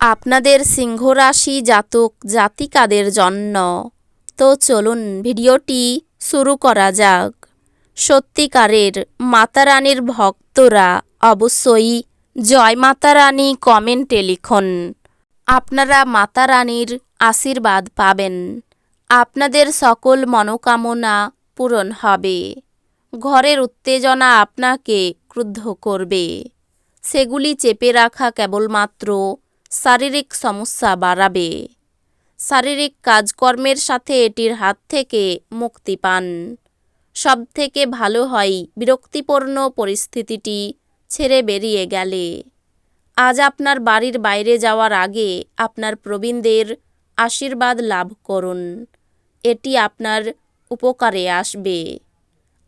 আপনাদের সিংহ রাশি জাতক জাতিকাদের জন্য। তো চলুন ভিডিওটি শুরু করা যাক। সত্যিকারের মাতারানীর ভক্তরা অবশ্যই জয় মাতারানী কমেন্টে লিখুন। আপনারা মাতারানীর আশীর্বাদ পাবেন। আপনাদের সকল মনোকামনা পূরণ হবে। ঘরের উত্তেজনা আপনাকে ক্রুদ্ধ করবে। সেগুলি চেপে রাখা কেবলমাত্র শারীরিক সমস্যা বাড়াবে। শারীরিক কাজকর্মের সাথে এটির হাত থেকে মুক্তি পান। সব থেকে ভালো হয় বিরক্তিপূর্ণ পরিস্থিতিটি ছেড়ে বেরিয়ে গেলে। আজ আপনার বাড়ির বাইরে যাওয়ার আগে আপনার প্রবীণদের আশীর্বাদ লাভ করুন। এটি আপনার উপকারে আসবে।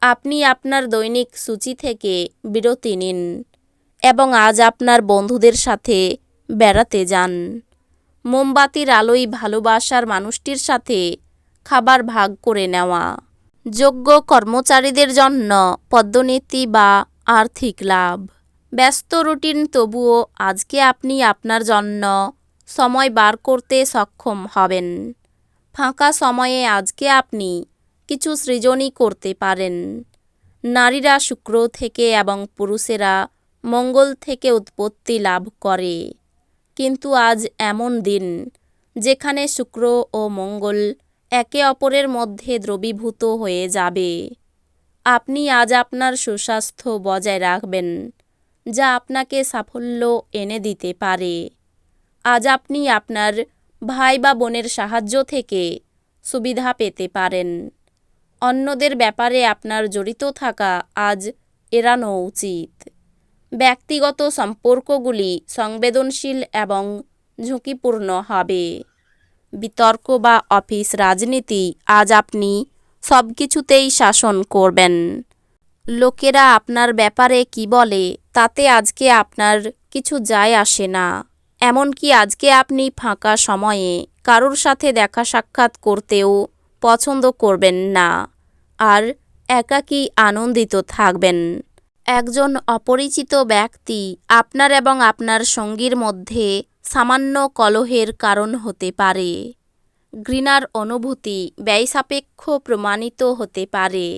আপনি আপনার দৈনিক সূচি থেকে বিরতি নিন এবং আজ আপনার বন্ধুদের সাথে বেড়াতে যান। মোমবাতির আলোয় ভালোবাসার মানুষটির সাথে খাবার ভাগ করে নেওয়া। যোগ্য কর্মচারীদের জন্য পদ্মনীতি বা আর্থিক লাভ। ব্যস্ত রুটিন, তবুও আজকে আপনি আপনার জন্য সময় বার করতে সক্ষম হবেন। ফাঁকা সময়ে আজকে আপনি কিছু সৃজনই করতে পারেন। নারীরা শুক্র থেকে এবং পুরুষেরা মঙ্গল থেকে উৎপত্তি লাভ করে। কিন্তু আজ এমন দিন, যেখানে শুক্র ও মঙ্গল একে অপরের মধ্যে দ্রবীভূত হয়ে যাবে। আপনি আজ আপনার সুস্বাস্থ্য বজায় রাখবেন, যা আপনাকে সাফল্য এনে দিতে পারে। আজ আপনি আপনার ভাই বা বোনের সাহায্য থেকে সুবিধা পেতে পারেন। অন্যদের ব্যাপারে আপনার জড়িত থাকা আজ এড়ানো উচিত। ব্যক্তিগত সম্পর্কগুলি সংবেদনশীল এবং ঝুঁকিপূর্ণ হবে। বিতর্ক বা অফিস রাজনীতি আজ আপনি সব কিছুতেই শাসন করবেন। লোকেরা আপনার ব্যাপারে কি বলে, তাতে আজকে আপনার কিছু যায় আসে না। এমনকি আজকে আপনি ফাঁকা সময়ে কারোর সাথে দেখা সাক্ষাৎ করতেও পছন্দ করবেন না। আর একাকী আনন্দিত থাকবেন। একজন অপরিচিত ব্যক্তি আপনার এবং আপনার সঙ্গীর মধ্যে সামান্য কলহের কারণ হতে পারে। ঘৃণার অনুভূতি ব্যয়সাপেক্ষ প্রমাণিত হতে পারে।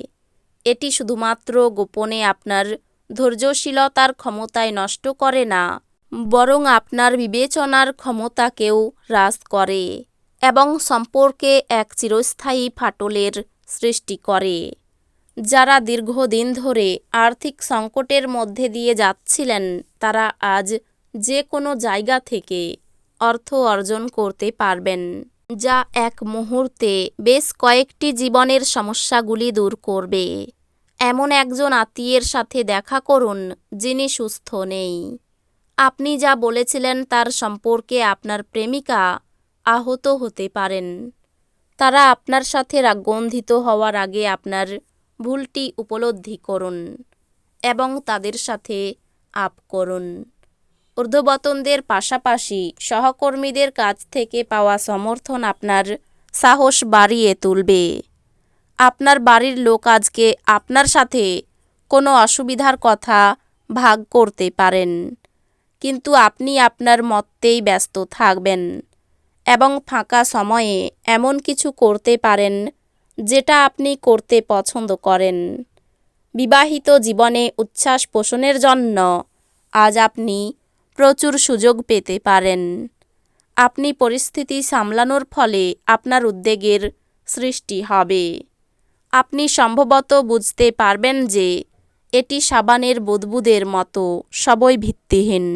এটি শুধুমাত্র গোপনে আপনার ধৈর্যশীলতার ক্ষমতায় নষ্ট করে না, বরং আপনার বিবেচনার ক্ষমতাকেও হ্রাস করে এবং সম্পর্কে এক চিরস্থায়ী ফাটলের সৃষ্টি করে। যারা দীর্ঘদিন ধরে আর্থিক সংকটের মধ্যে দিয়ে যাচ্ছিলেন, তারা আজ যে কোনো জায়গা থেকে অর্থ অর্জন করতে পারবেন, যা এক মুহূর্তে বেশ কয়েকটি জীবনের সমস্যাগুলি দূর করবে। এমন একজন আত্মীয়ের সাথে দেখা করুন যিনি সুস্থ নেই। আপনি যা বলেছিলেন তার সম্পর্কে আপনার প্রেমিকা আহত হতে পারেন। তারা আপনার সাথে রাগন্ধিত হওয়ার আগে আপনার ভুলটি উপলব্ধি করুন এবং তাদের সাথে আপ করুন। ঊর্ধ্ববতনদের পাশাপাশি সহকর্মীদের কাছ থেকে পাওয়া সমর্থন আপনার সাহস বাড়িয়ে তুলবে। আপনার বাড়ির লোক আজকে আপনার সাথে কোনো অসুবিধার কথা ভাগ করতে পারেন, কিন্তু আপনি আপনার মতেই ব্যস্ত থাকবেন এবং ফাঁকা সময়ে এমন কিছু করতে পারেন যেটা আপনি করতে পছন্দ করেন। বিবাহিত জীবনে উচ্ছ্বাস পোষণের জন্য আজ আপনি প্রচুর সুযোগ পেতে পারেন। আপনি পরিস্থিতি সামলানোর ফলে আপনার উদ্বেগের সৃষ্টি হবে। আপনি সম্ভবত বুঝতে পারবেন যে এটি সাবানের বুদবুদের মতো সবই ভিত্তিহীন,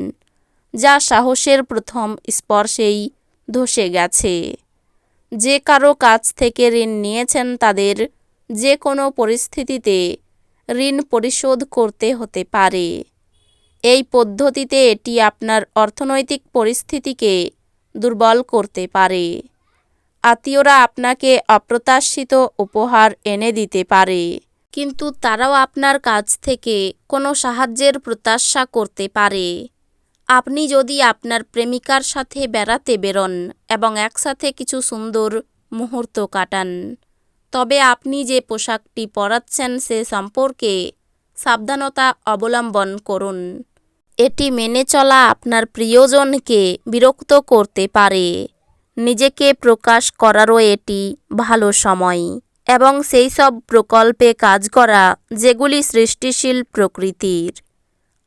যা সাহসের প্রথম স্পর্শেই ধসে গেছে। যে কারও কাছ থেকে ঋণ নিয়েছেন তাদের যে কোনো পরিস্থিতিতে ঋণ পরিশোধ করতে হতে পারে। এই পদ্ধতিতে এটি আপনার অর্থনৈতিক পরিস্থিতিকে দুর্বল করতে পারে। আত্মীয়রা আপনাকে অপ্রত্যাশিত উপহার এনে দিতে পারে, কিন্তু তারাও আপনার কাছ থেকে কোনো সাহায্যের প্রত্যাশা করতে পারে। আপনি যদি আপনার প্রেমিকার সাথে বেড়াতে বেরোন এবং একসাথে কিছু সুন্দর মুহূর্ত কাটান, তবে আপনি যে পোশাকটি পরাচ্ছেন সে সম্পর্কে সাবধানতা অবলম্বন করুন। এটি মেনে চলা আপনার প্রিয়জনকে বিরক্ত করতে পারে। নিজেকে প্রকাশ করারও এটি ভালো সময় এবং সেই সব প্রকল্পে কাজ করা যেগুলি সৃষ্টিশীল প্রকৃতির।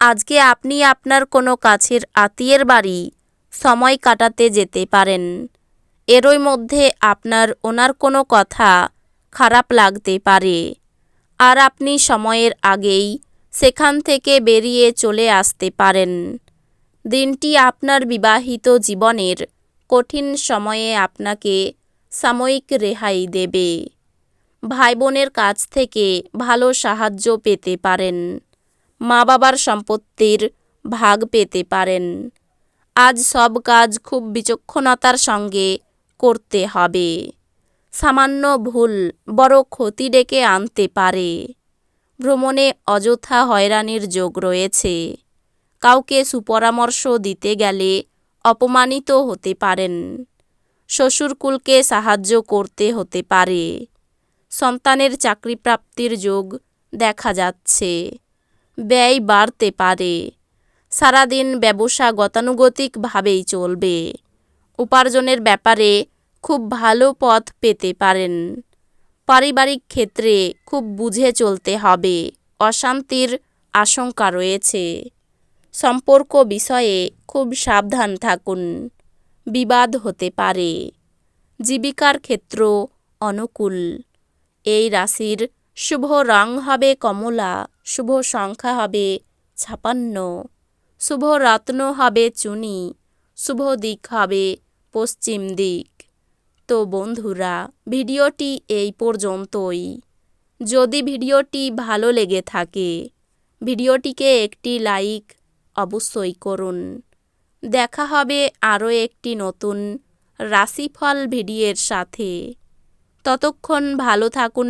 আজকে আপনি আপনার কোনো কাছের আত্মীয়ের বাড়ি সময় কাটাতে যেতে পারেন। এরই মধ্যে আপনার ওনার কোনো কথা খারাপ লাগতে পারে। আর আপনি সময়ের আগেই সেখান থেকে বেরিয়ে চলে আসতে পারেন। দিনটি আপনার বিবাহিত জীবনের কঠিন সময়ে আপনাকে সাময়িক রেহাই দেবে। ভাই বোনের কাছ থেকে ভালো সাহায্য পেতে পারেন। মা বাবার সম্পত্তির ভাগ পেতে পারেন। আজ সব কাজ খুব বিচক্ষণতার সঙ্গে করতে হবে। সামান্য ভুল বড় ক্ষতি ডেকে আনতে পারে। ভ্রমণে অযথা হয়রানির যোগ রয়েছে। কাউকে সুপরামর্শ দিতে গেলে অপমানিত হতে পারেন। শ্বশুরকুলকে সাহায্য করতে হতে পারে। সন্তানের চাকরি প্রাপ্তির যোগ দেখা যাচ্ছে। ব্যয় বাড়তে পারে। সারাদিন ব্যবসা গতানুগতিকভাবেই চলবে। উপার্জনের ব্যাপারে খুব ভালো পথ পেতে পারেন। পারিবারিক ক্ষেত্রে খুব বুঝে চলতে হবে। অশান্তির আশঙ্কা রয়েছে। সম্পর্ক বিষয়ে খুব সাবধান থাকুন। বিবাদ হতে পারে। জীবিকার ক্ষেত্র অনুকূল। এই রাশির শুভ রং হবে কমলা, শুভ সংখ্যা হবে ছাপান্ন, শুভ রত্ন হবে চুনি, শুভ দিক হবে পশ্চিম দিক। তো বন্ধুরা, ভিডিওটি এই পর্যন্তই। যদি ভিডিওটি ভালো লেগে থাকে, ভিডিওটিকে একটি লাইক অবশ্যই করুন। দেখা হবে আরও একটি নতুন রাশিফল ভিডিওর সাথে। ততক্ষণ ভালো থাকুন